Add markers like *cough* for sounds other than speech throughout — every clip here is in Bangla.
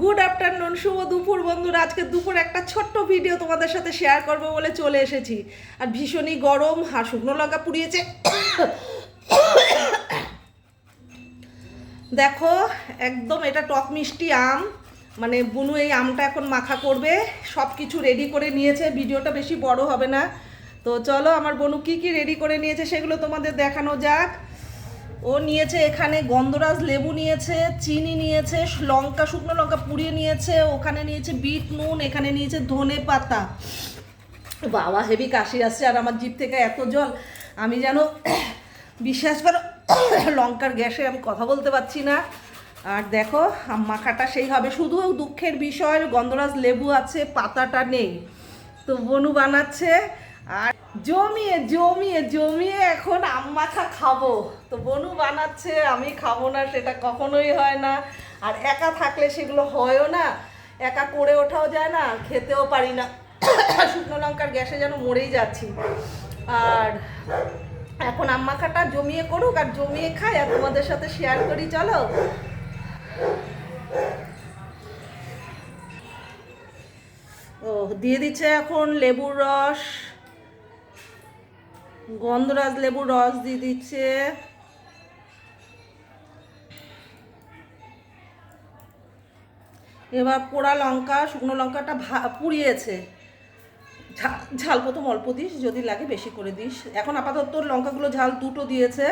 গুড আফটারনুন শুভ দুপুর বন্ধুরা। আজকে দুপুর একটা ছোট্ট ভিডিও তোমাদের সাথে শেয়ার করব বলে চলে এসেছি। আর ভীষণই গরম, আর শুকনো লঙ্কা পুড়িয়েছে। দেখো, একদম এটা টক মিষ্টি আম। মানে বুনু এই আমটা এখন মাখা করবে। সব কিছু রেডি করে নিয়েছে। ভিডিওটা বেশি বড় হবে না। তো চলো, আমার বনু কি কি রেডি করে নিয়েছে সেগুলো তোমাদের দেখানো যাক। ও নিয়েছে এখানে গন্ধরাজ লেবু নিয়েছে, চিনি নিয়েছে, লঙ্কা, শুকনো লঙ্কা পুড়িয়ে নিয়েছে, ওখানে নিয়েছে বিট, নুন, এখানে নিয়েছে ধনে পাতা। বাবা হেভি কাশি আসছে আর আমার জিভ থেকে এত জল। আমি যেন বিশ্বাস করো, লঙ্কার গ্যাসে আমি কথা বলতে পারছি না। আর দেখো মাখাটা সেই হবে। শুধু দুঃখের বিষয়, গন্ধরাজ লেবু আছে, পাতাটা নেই। তো বনু বানাচ্ছে আর জমিয়ে জমিয়ে জমিয়ে এখন মাখা খাব। তো বনু বানাচ্ছে, আমি খাব না, সেটা কখনোই হয় না। আর একা থাকলে সেগুলো হয়ও না, একা করে ওঠাও যায় না খেতেও পারি না। *coughs* শুকনো লঙ্কার গ্যাসে যেন মরেই যাচ্ছি। আর এখন আম মাখাটা জমিয়ে করুক, আর জমিয়ে খাই, আর তোমাদের সাথে শেয়ার করি, চলো। ও, দিয়ে দিচ্ছে এখন লেবুর রস। গন্ধরাজ লেবুর রস দিয়ে দিচ্ছে। এবার পোড়া লঙ্কা, শুকনো লঙ্কাটা ভা পুড়িয়েছে। ঝাল প্রথম অল্প দিস, যদি লাগে বেশি করে দিস। এখন আপাতত লঙ্কাগুলো ঝাল দুটো দিয়েছে।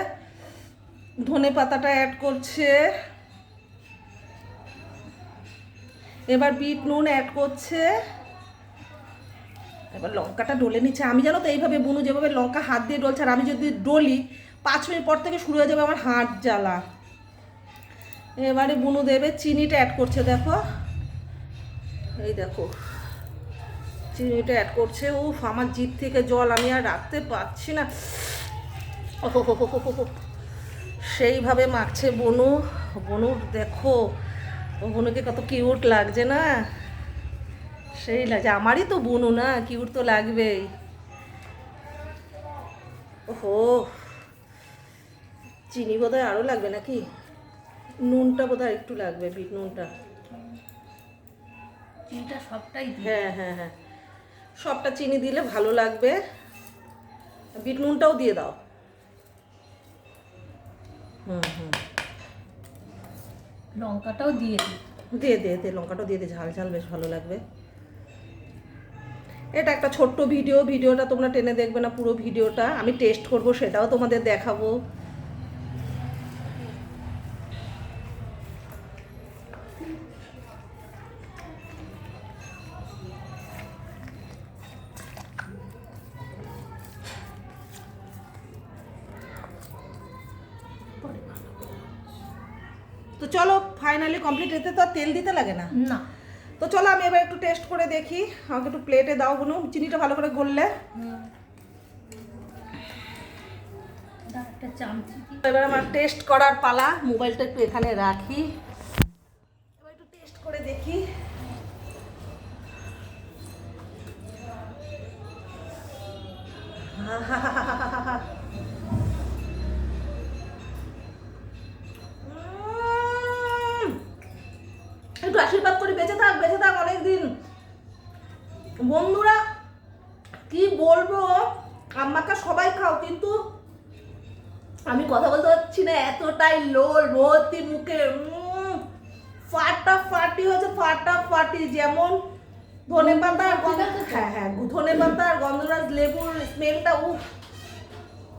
ধনে পাতাটা অ্যাড করছে। এবার বিট নুন অ্যাড করছে। এবার লঙ্কাটা ডলে নিচ্ছে। আমি জানো তো এইভাবে বুনু যেভাবে লঙ্কা হাত দিয়ে ডলছে, আর আমি যদি ডলি, পাঁচ মিনিট পর থেকে শুরু হয়ে যাবে আমার হাত জ্বালা। এবারে বুনু দেবে, চিনিটা অ্যাড করছে দেখো। এই দেখো, চিনিটা অ্যাড করছে। উফ, আমার জিভ থেকে জল, আমি আর রাখতে পারছি না। সেইভাবে মাখছে বনু। বনু, দেখো, ও বনুকে কত কিউট লাগছে না? সেই লাগছে। আমারই তো বুনু না কিউট তো লাগবেই। ওহো চিনি বোধ হয় আরও লাগবে নাকি? নুনটা বোধহয় একটু লাগবে বিট নুনটা। চিনিটা সবটাই হ্যাঁ হ্যাঁ হ্যাঁ। সবটা চিনি দিলে ভালো লাগবে। বিট নুনটাও দিয়ে দাও। হুম হুম। লঙ্কাটাও দিয়ে দিই। দিয়ে দে দে লঙ্কাটা দিয়ে দে। ঝাল ঝাল বেশ ভালো লাগবে। এটা একটা ছোট্ট ভিডিও, ভিডিওটা তোমরা টেনে দেখবে না পুরো ভিডিওটা। আমি টেস্ট করব, সেটাও তোমাদের দেখাবো। তো চলো ফাইনালি কমপ্লিট এতে তো তেল দিতে লাগে না? না। তো চলো আমি এবার একটু টেস্ট করে দেখি। আমাকে একটু প্লেটে দাও বুনু চিনিটা ভালো করে গললে। এবার আমার টেস্ট করার পালা মোবাইলটা একটু এখানে রাখি। এবার একটু টেস্ট করে দেখি। উম, *laughs* বন্ধুরা কি বলব? আমাকে সবাই খাও কিন্তু আমি কথা বলতে পারছি না এতটাই লোল ভর্তি মুখে ফাটা ফাটি হচ্ছে ফাটা ফাটি যেমন ধনে পাতা আর গন্ধ হ্যাঁ হ্যাঁ ধনে পাতা আর গন্ধরাজ লেবুর স্মেলটা উফ।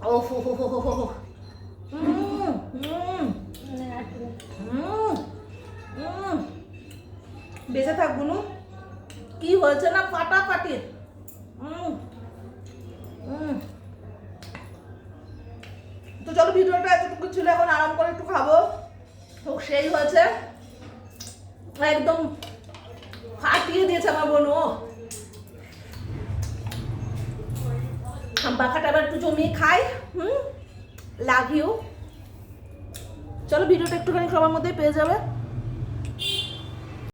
ওফ হো হো হো হো হো। বেঁচে থাক গুনু কি হয়েছে না ফাটাফাটি। তো চলো ভিডিওটা এতটুকু ছিল, এখন আরাম করে একটু খাব। সেই হয়েছে, একদম ফাটিয়ে দিয়েছে আমার বোন ও বাঁকাটা আবার একটু জমিয়ে খাই, হুম ইউ চলো ভিডিওটা একটুখানি সবার মধ্যে পেয়ে যাবে।